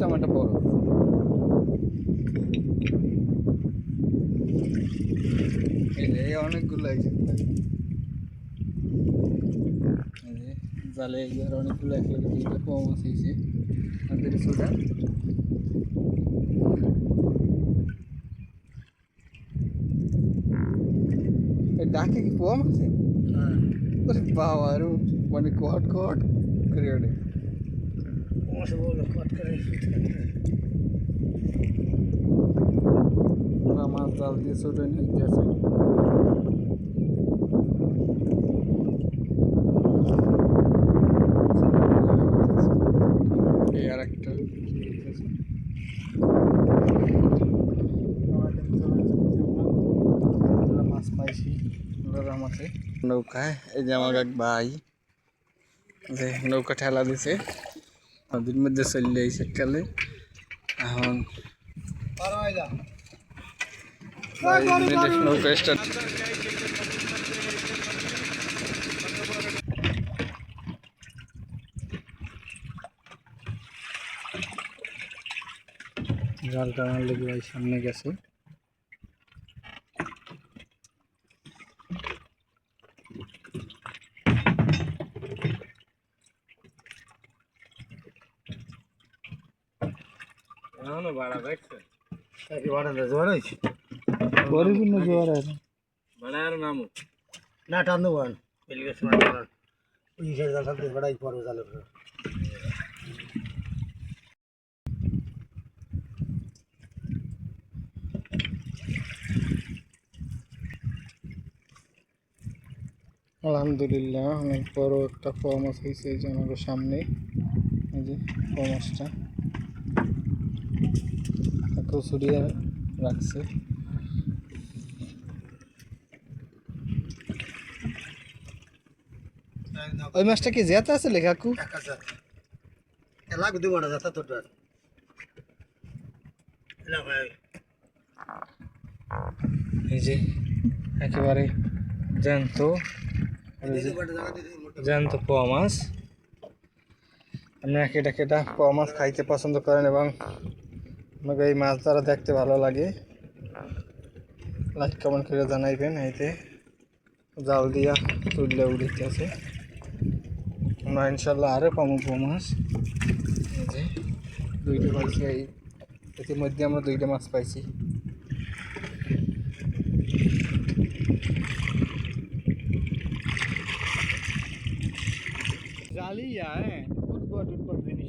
Tomato বড় এই যে এই অনেকগুলো আছে এই যে জালে এবার অনেকগুলো এক লগে দুইটা কম আছে এই যে আমাদের ছোটা এই ডাকে কি কম আছে আরে বাবা আর মানে কট কট করে ওঠে ওরা মাছ জাল দিয়ে ছোটো নিয়ে গেছে আর একটা মাছ পাইছি রাম আছে নৌকায় এই যে আমার এক ভাই যে নৌকা ঠেলা দিছে। নদীর মধ্যে চললে এই কালে এখন ভাই মিনিট নৌকা স্টার্ট জাল টানার লেগে ভাই সামনে গেছে ভাড়া ভাড়া দেয় জোয়ার হয়েছে। পরিপূর্ণ জোয়ার আছে ভাড়া আর না টান দেবো এলিগেশন ওই সাইড জাল থাকতে বেড়াই পরে জালে আলহামদুলিল্লাহ অনেক বড় একটা মাছ হয়েছে এই যে আমাদের সামনে। এই যে মাছটা কচুরিয়া রাখছে। ওই মাছটা কি জেতা আছে দু ঘণ্টা যাতা তোর এই যে একেবারে জ্যান্ত জ্যান্ত পোয়া মাছ। আপনারা কেটা কেটা পোয়া মাছ খাইতে পছন্দ করেন এবং আমাকে এই মাছ দ্বারা দেখতে ভালো লাগে। লাইক কমেন্ট করে জানাইবেন এইতে। জাল দিয়া তুললে উঠিতেছে আমরা ইনশাল্লাহ আরও পোয়া মাছ। যে দুইটা পাইছি এই ইতিমধ্যে আমরা দুইটা মাছ পাইছি। জালিয়া হ্যাঁ উৎপট উৎপট জিনিস।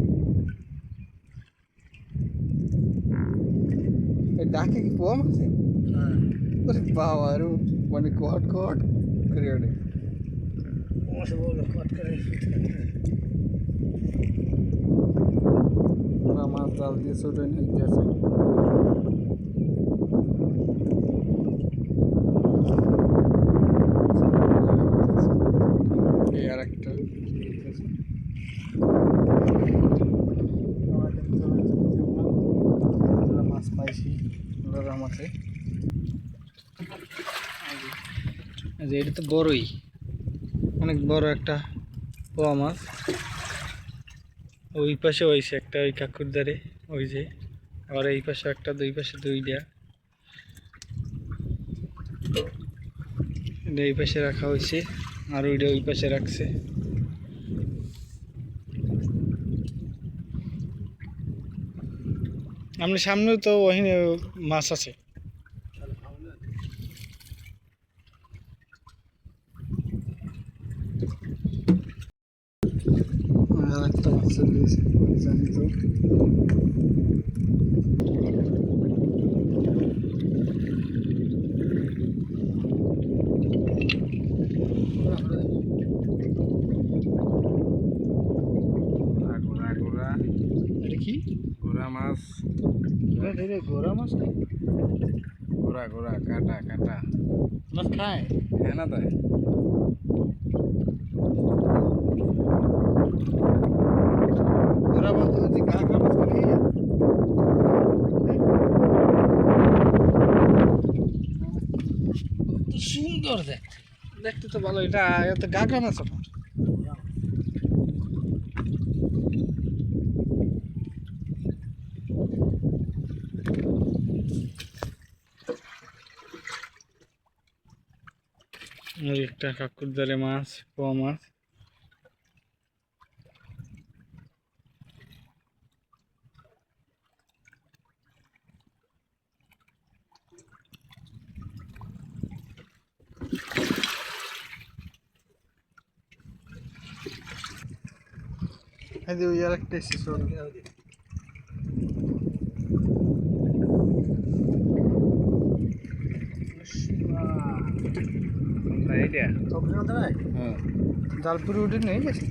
ডাকে কি কম আছে আরে বাবা আর মানে কট কট করে ওঠে ওরা মাছ জাল দিয়ে ছোটো নিয়ে গেছে এই আর একটা আমরা মাছ পাইছি রাম আছে এই যে এটা তো বড়ই। অনেক বড় একটা পোয়া মাছ। ওই পাশে হয়েছে একটা ওই কাকুর ধারে ওই যে। আবার এই পাশে একটা, দুই পাশে দুইটা। এটা এই পাশে রাখা হয়েছে, আর ওইটা ওই পাশে রাখছে। আপনার সামনেও তো ওখানে মাছ আছে। আর একটা চলে গেছে জানি তো কি ঘোড়া মাছ ঘোড়া মাছ ঘোরা ঘোরা কাটা কাটা মাছ খায় হ্যাঁ না তাই ওরা বলতো যে কাঁকড়া মাছ খাই সুন্দর দেখতে। দেখতে তো ভালো এটা এত গাগরা মাছ আমার একটা কাকুর দ্বারে মাছ পোয়া মাছ। Hadi uyuyarak geçti sonra. Toplanıyor da নাই জালপুরে উঠে নিয়ে গেছে